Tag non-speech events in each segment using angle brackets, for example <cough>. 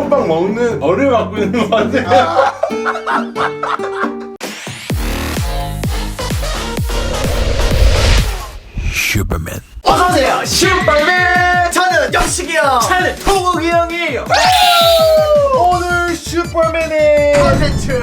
붕어빵 먹는 어를 맡고 있는 것 같아. 어서오세요 슈퍼맨 저는 영식이 형 저는 동욱이 형이에요 오늘 슈퍼맨의 컨텐츠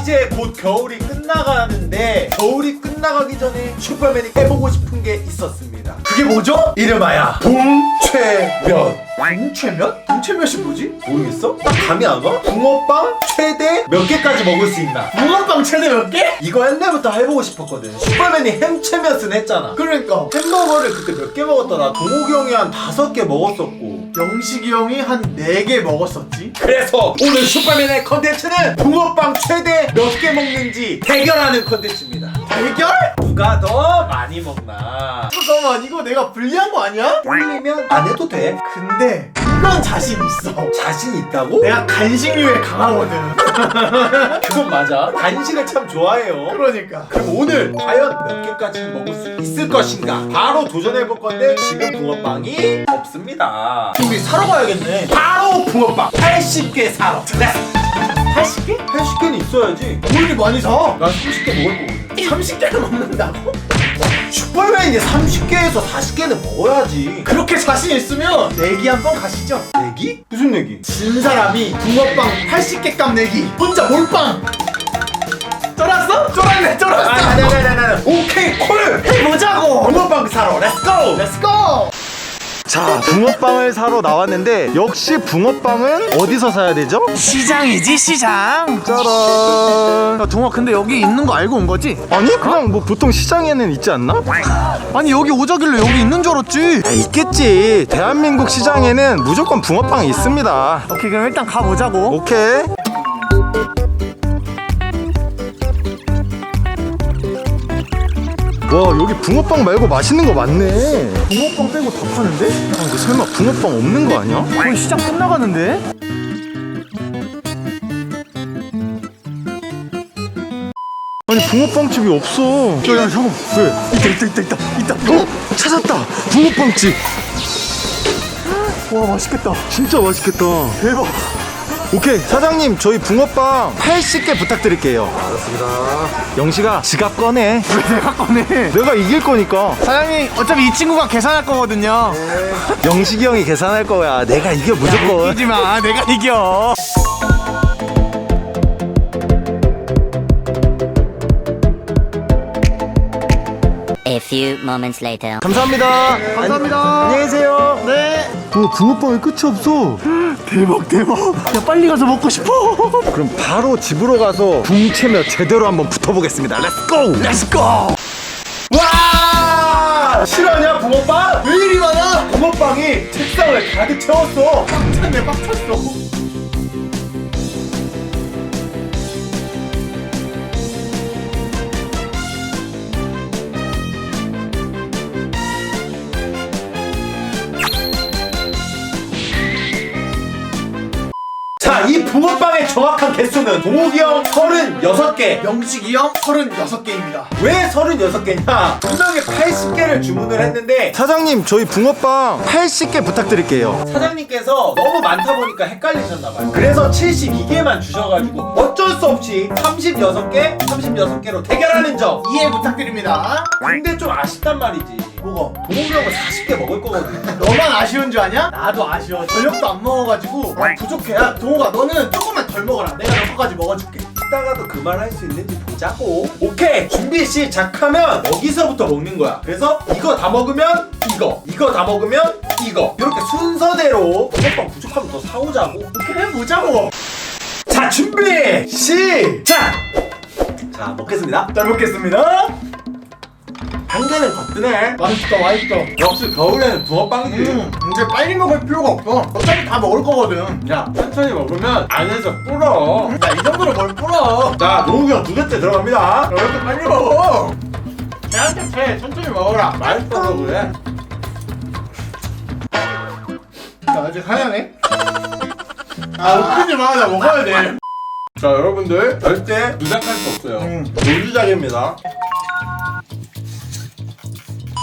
이제 곧 겨울이 끝나가는데 겨울이 끝나가기 전에 슈퍼맨이 해보고 싶은 게 있었습니다. 그게 뭐죠? 이름하여 동체면. 동체면? 동체면이 뭐지? 모르겠어? 딱 감이 안 와? 붕어빵 최대 몇 개까지 먹을 수 있나? 붕어빵 최대 몇 개? 이거 옛날부터 해보고 싶었거든. 슈퍼맨이 햄체면슨 했잖아. 그러니까 햄버거를 그때 몇 개 먹었더라? 동욱이 형이 한 다섯 개 먹었었고. 영식이 형이 한 네 개 먹었었지 그래서 오늘 슈퍼맨의 컨텐츠는 붕어빵 최대 몇 개 먹는지 대결하는 컨텐츠입니다. 대결? 누가 더 많이 먹나? 잠깐만 이거 내가 불리한 거 아니야? 틀리면 안 해도 돼. 근데 이건 자신 있어 자신 있다고? 내가 간식류에 강하거든 <laughs> 그건 맞아. 간식을 참 좋아해요. 그러니까 그럼 오늘 과연 몇 개까지 먹을 수 있을 것인가? 바로 도전해 볼 건데 지금 붕어빵이 없습니다. 우리 사러 가야겠네 바로 붕어빵 80개 사러. 네. 80개? 80개는 있어야지. 뭐 이렇게 많이 사? 난 30개 먹을 거거든. 30개를 먹는다고? 슈퍼맨이 30개에서 40개는 먹어야지. 그렇게 자신 있으면 내기 한번 가시죠 내기? 무슨 내기? 진 사람이 붕어빵 80개 값 내기 혼자 몰빵 쫄았어? 쫄았네 쫄았어 아, 아니, 아니, 아니, 아니. 오케이, 콜! 해보자고 붕어빵 사러 렛츠고! 렛츠고 자, 붕어빵을 사러 나왔는데 역시 붕어빵은 어디서 사야 되죠? 시장이지 시장 짜란. 야 동아 근데 여기 있는 거 알고 온 거지? 아니 그냥 뭐 보통 시장에는 있지 않나? 아니 여기 오자길래 여기 있는 줄 알았지 아, 있겠지. 대한민국 시장에는 무조건 붕어빵이 있습니다. 오케이 그럼 일단 가보자고 오케이. 와 여기 붕어빵 말고 맛있는 거 많네. 붕어빵 빼고 다 파는데? 아, 근데 설마 붕어빵 없는 거 아니야? 거의 시장 끝나가는데? 아니 붕어빵 집이 없어. 야야 잠깐 왜? 있다 있다 있다 있다 있다 어 찾았다. 붕어빵 집. 와 맛있겠다 진짜 맛있겠다. 대박 오케이 사장님 저희 붕어빵 80개 부탁드릴게요. 알았습니다. 영식아 지갑 꺼내. 왜 내가 꺼내? 내가 이길 거니까. 사장님 어차피 이 친구가 계산할 거거든요. 영식이 형이 계산할 거야. 내가 이겨 무조건. 이기지 마. 내가 이겨. A few moments later. 감사합니다. 감사합니다. 안, 안녕히 계세요. 네. 어 붕어빵이 끝이 없어 대박 대박. 야 빨리 가서 먹고 싶어. 그럼 바로 집으로 가서 붕채며 제대로 한번 붙어보겠습니다. 렛츠고 렛츠고 와! 실화냐, 붕어빵? 왜 이리 많아? 붕어빵이 책상을 가득 채웠어. 빡쳤네 빡쳤어 자, 이 정확한 개수는 동욱이 형 36개. 영식이 형 36개입니다 왜 36개냐? 분명히 80개를 주문을 했는데 사장님 저희 붕어빵 80개 부탁드릴게요 사장님께서 너무 많다 보니까 헷갈리셨나봐요. 그래서 72개만 주셔가지고 어쩔 수 없이 36개, 36개로 대결하는 점. 이해 부탁드립니다 근데 좀 아쉽단 말이지. 뭐가? 동욱이 형은 40개 먹을 거거든. <laughs> 너만 아쉬운 줄 아냐? 나도 아쉬워 저녁도 안 먹어가지고 아, 부족해 야 동호가 너는 조금만 덜 먹어라 내가 너 거까지 먹어줄게 이따가도 그 말 할 수 있는지 보자고. 오케이 준비 시작하면 여기서부터 먹는 거야. 그래서 이거 다 먹으면 이거, 이거 다 먹으면 이거. 이렇게 순서대로 붕어빵 부족하면 더 사오자고. 오케이 해보자고 자 준비 시작. 자 먹겠습니다. 잘 먹겠습니다 한 개는 거뜬해. 맛있다 맛있다 역시 겨울에는 붕어빵이지. 음 이제 빨리 먹을 필요가 없어 어차피 다 먹을 거거든 야 천천히 먹으면 안에서 불어. 야 이 정도로 뭘 뿌려 자 노욱이 형 두 개째 들어갑니다. 왜 이렇게 빨리 먹어 나한테 돼 천천히 먹어라 맛있어서 그래. 나 아직 하얗네 아 웃기지 마나 먹어야 돼자 여러분들 절대 누작할 수 없어요. 음. 노주작입니다.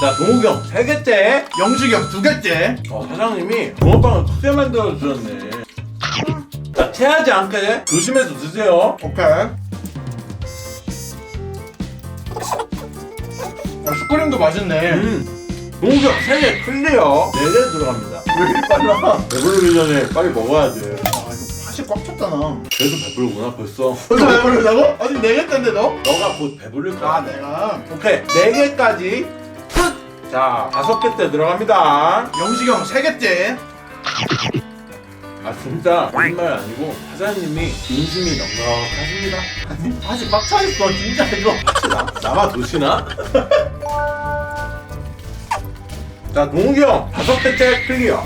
자 동욱이 형세 개째. 영식이 형 두 개째 어, 사장님이 붕어빵을 크게 만들어 주셨네. 체하지 않게 조심해서 드세요. 오케이. 아, 슈크림도 맛있네. 음. 동경 3개 클리어 4개 들어갑니다. 왜 이리 빨라? 배부르기 전에 빨리 먹어야 돼. 아, 이거 팥이 꽉 찼잖아. 그래도 배부르구나 벌써. 벌써 배부르다고? 아직 네 개째인데 너? 너가 곧 배부를 거야. 아, 내가. 오케이 4개까지 끝! 자 다섯 개 때 들어갑니다. 영식이 형 세 개째. 아 진짜 거짓말 아니고 사장님이 인심이 넉넉하십니다. 아니, 팥이 꽉 차있어, 진짜 이거. 나, 나만 도시나? <laughs> 자 동욱이 형 다섯 개째 클리어.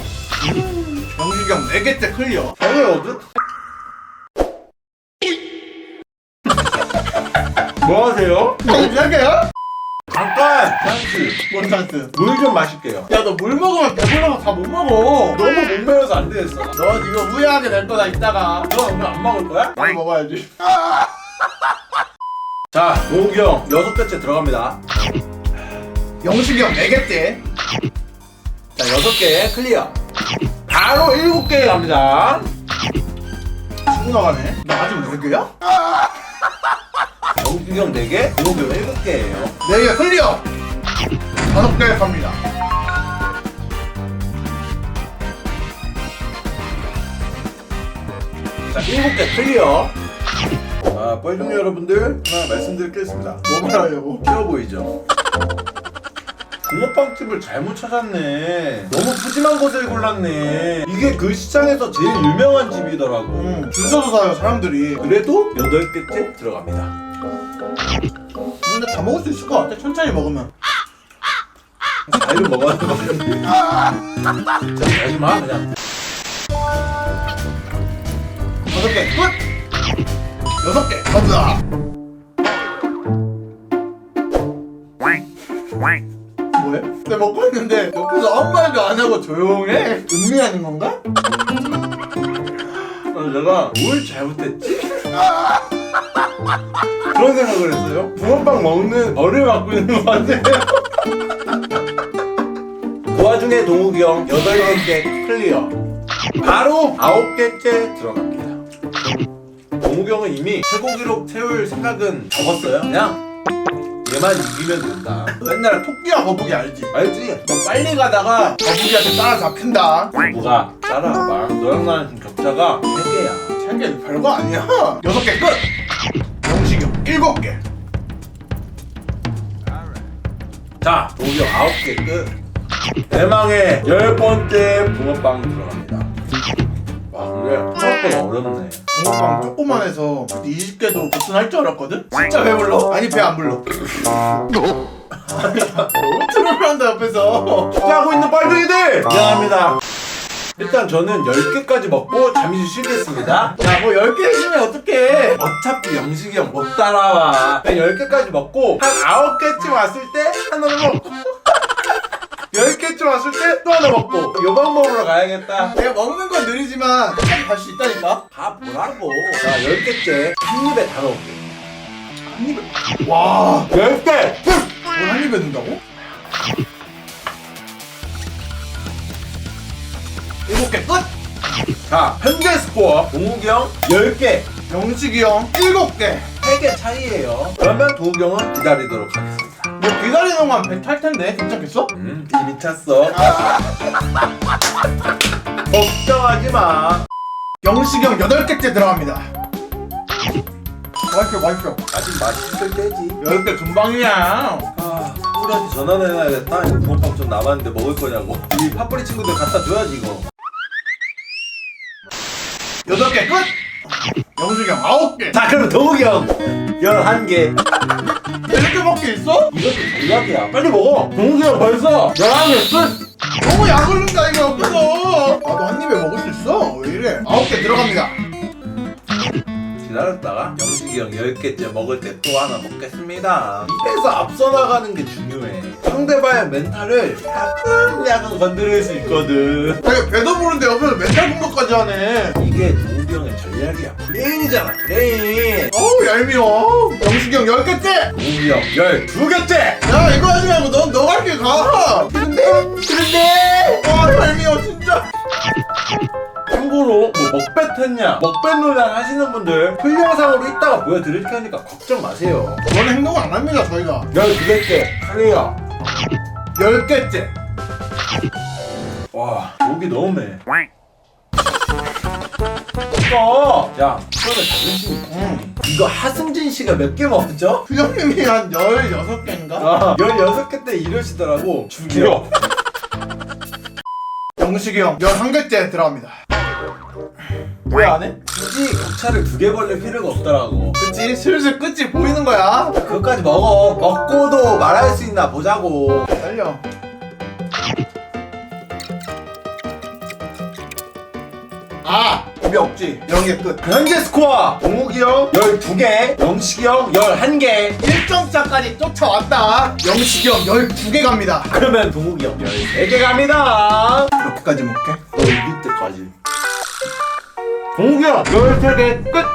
영식이 형 네 개째 클리어. 당연하거든? <laughs> 뭐 하세요? 세 개야? 잠깐! 찬스 뭔 찬스? 물 좀 마실게요 야, 너 물 먹으면 배불러서 다 못 먹어. 너무 못 매워서 안 되겠어 너 이거 후회하게 될 거다, 이따가. 너 오늘 안 먹을 거야? 많이 먹어야지. <laughs> 자 동욱이 형 여섯 개째 들어갑니다 영식이 형네 개째. 자 여섯 개 클리어 바로 일곱 개 갑니다 친구 나가네. 나 아직 네 개야? <laughs> 동욱이 형네 개, 동욱이 형 일곱 개예요 네개 클리어. 다섯 개 갑니다. 자 일곱 개 클리어 아 뻘둥이 여러분들 하나 있습니다 뭐 말하려고? 쉬워 보이죠? 붕어빵집을 잘못 찾았네. 너무 푸짐한 곳을 골랐네. 이게 그 시장에서 제일 유명한 집이더라고. 응, 줄 서서 사요, 사람들이. 그래도 8개째 들어갑니다. 다 먹을 수 있을 것 같아, 천천히 먹으면. 과일을 먹어야. 자, 가지 마, 그냥. 다섯 개, 끝! 여섯 개, 가자! 뭐해? 내가 먹고 있는데 옆에서 아무 말도 안 하고 조용해? 음미하는 건가? 아, 내가 뭘 잘못했지? <laughs> 그런 생각을 했어요. 붕어빵 먹는 벌을 맡고 있는 것 같아요. 그 와중에 동욱이 형 8개째 클리어. 바로 9개째 들어갑니다. 동욱이 형은 이미 최고 기록 세울 생각은 접었어요. 그냥 얘만 이기면 된다. 옛날에 토끼와 거북이 알지? 알지? 너 빨리 가다가 거북이한테 따라잡힌다 누가 따라와봐. 너랑 나랑 지금 격차가 3개야. 생계 별거 아니야 여섯 개 끝! 일곱 개 자, 동욱이 형 9개 끝. 대망의 열 번째 붕어빵 들어갑니다. 와, 근데 생각보다 어렵네. 붕어빵 조그만 해서 20개도 도전할 줄 알았거든? 진짜 배 불러? 아니 배 안 불러 <laughs> 너무 트롤을 한다 옆에서 하고 있는 빨둥이들! 미안합니다. 일단 저는 10개까지 먹고 잠시 쉬겠습니다. 야 뭐 10개 해주면 어떡해 어차피 영식이 형 못 따라와. 그냥 10개까지 먹고 한 9개쯤 왔을 때 하나를 먹고 10개쯤 왔을 때 또 하나 먹고 요 방법으로 가야겠다. 내가 먹는 건 느리지만 끝까지 갈 수 있다니까 가 보라고. 자, 10개째 한 입에 다 넣을게. 한 입에 와 10개! 뭘한 입에 넣는다고? 일곱 개 끝! 자, 현재 스코어 동욱이 형 10개, 영식이 형 일곱 개 3개 차이에요. 그러면 동욱이 형은 기다리도록 하겠습니다. 뭐 기다리는 동안 배탈 텐데 괜찮겠어? 음, 이미 찼어. 걱정하지 마. 영식이 형 여덟 개째 들어갑니다 맛있어 맛있어 아직 맛있을 때지. 열개 금방이야 아, 파뿌리한테 전화를 해놔야겠다. 이거 붕어빵 좀 남았는데 먹을 거냐고. 우리 파뿌리 친구들 갖다 줘야지, 이거. 여덟 개 끝! 영식이 형 아홉 개 자, 그럼 동욱이 형 11개. 이렇게 먹게 있어? 이것도 전략이야. 빨리 먹어. 동욱이 형 벌써 11개 끝. 너무 약 올린다 이거 옆에서 나도 한 입에 먹을 수 있어 왜 이래 아홉 개 들어갑니다 기다렸다가 영식이 형 10개째 먹을 때 또 하나 먹겠습니다. 입에서 앞서 나가는 게 중요해. 상대방의 멘탈을 야금야금 건드릴 수 있거든. 아니 배도 부른데 옆에서 맨날 공격까지 하네 이게 동욱이 형의 전략이야. 브레인이잖아, 브레인. 어우 얄미워 영식이 형열 개째 동욱이 형 12개째! 야 이거 하지 말고 넌 너갈길 가. 앞으로 뭐 먹bet 했냐 먹bet 논란 하시는 분들 풀영상으로 이따가 보여드릴 테니까 걱정 마세요. 그런 행동 안 합니다 저희가. 12개째. 클리어 10개째. 와 목이 너무 매 이거 야 그러면 자존심 응. 이거 하승진 씨가 몇 개 먹었죠? 수영님이 한 16개인가? 아 16개 때 이러시더라고. 죽여. 영식이 형 11개째 들어갑니다 왜 안 해? 굳이 격차를 두 개 벌릴 필요가 없더라고. 그치? 슬슬 끝이 보이는 거야. 그것까지 먹어. 먹고도 말할 수 있나 보자고. 달려. 아! 입이 없지. 이런 게끝. 현재 스코어! 동욱이 형? 12개 영식이 형 11개. 1점차까지 쫓아왔다. 영식이 형 12개 갑니다. 그러면 동욱이 형 14개 갑니다. 이렇게까지 먹게? 너 이길 때까지 동욱이 형 13개 끝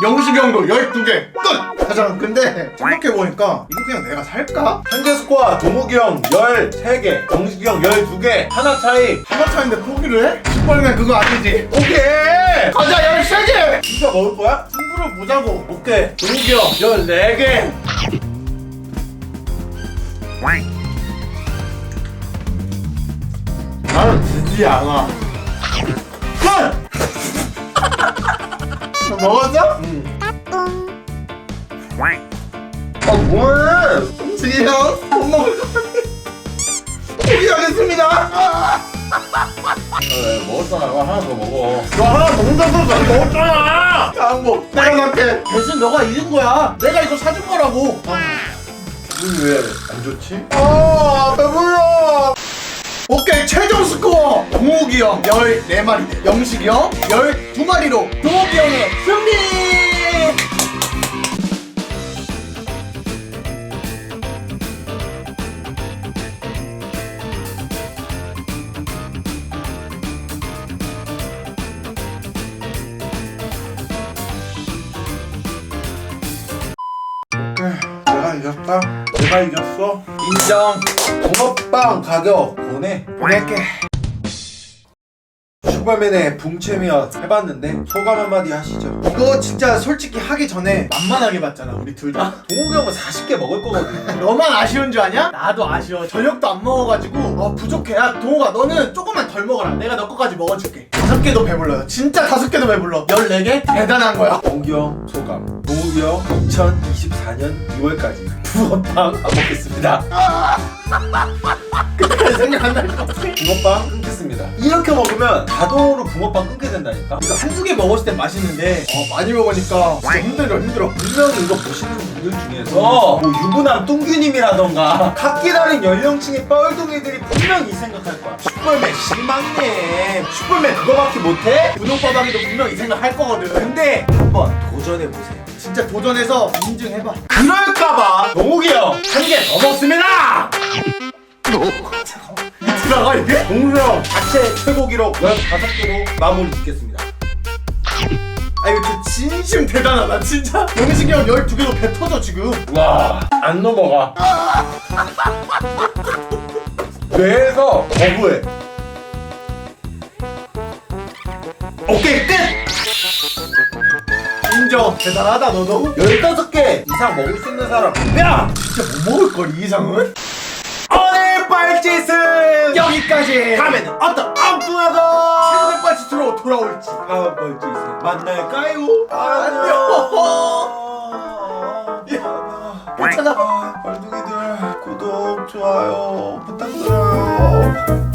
영식이 형도 12개 끝! 하자 근데 생각해보니까 이거 그냥 내가 살까? 현재 스코어 동욱이 형 13개 영식이 형 12개 하나 차이 하나 차인데 포기를 해? 슈퍼맨 그거 아니지? 오케이 가자 13개! 진짜 먹을 거야? 승부를 보자고 오케이 동욱이 형 14개 나는 지지 않아 끝! 너 먹었어? 아 뭐해? 영식이 형못 먹을 거 포기하겠습니다. 아, 그래 먹었잖아. 하나 더 먹어. 너 하나 먹는다고 나 먹었잖아. 양보 내가 살게. 대신 너가 잃은 거야. 내가 이거 사준 거라고. 기분이 왜안 좋지? 아 배불러 오케이 최종 스코어. 동욱이 형 14마리 영식이 형 12마리로 동욱이 형의 승리! 내가 이겼다. 내가 이겼어 인정. 붕어빵 가격 보내. 보낼게. 슈퍼맨의 붕채미어 해봤는데 소감 한마디 하시죠. 이거 진짜 솔직히 하기 전에 만만하게 봤잖아 우리 둘다. <laughs> 동욱이 형은 40개 먹을 거거든. <laughs> 너만 아쉬운 줄 아냐? 나도 아쉬워. 저녁도 안 먹어가지고. 아 부족해. 야 동욱아 너는 조금만 덜 먹어라. 내가 너 거까지 먹어줄게 다섯 개도 배불러요. 진짜 다섯 개도 배불러. 14개? 대단한 거야. 형 소감. 형 2024년 2월까지 붕어빵 안 먹겠습니다 그때 생각 안 날 것 같아 붕어빵 끊겠습니다. 이렇게 먹으면 자동으로 붕어빵 끊게 된다니까? 이거 한두 개 먹었을 땐 맛있는데. 어, 많이 먹으니까 진짜 힘들어 힘들어. 분명히 이거 보시는 분들 중에서 뭐 유부남 뚱규님이라던가 각 기 다른 연령층의 뻘둥이들이 분명히 생각할 거야. 슈퍼맨 실망네. 슈퍼맨 그거밖에 못해? 분홍바닥이도 분명 이 생각 할 거거든. 근데 한번 도전해보세요 진짜 도전해서 인증해봐. 그럴까봐 동욱이 형 한개더 먹습니다. 들어가 이게? 동욱이 형 자체 최고 기록 15개로 마무리 짓겠습니다. 아 이거 진짜 진심 대단하다 진짜. 영식이 형 12개도 배 터져 지금. 와 안 넘어가. 뇌에서 거부해. 오케이 끝! 인정 대단하다 너도 15개 이상 먹을 수 있는 사람 야! 진짜 못 먹을 걸이 이상은? 오늘 빨짓은 여기까지 다음에는 어떤 엉뚱하고 최고의 빠지트로 돌아올지 다음 빨짓에 만날까요? 괜찮아 아, 빨둥이들 구독 좋아요 부탁드려요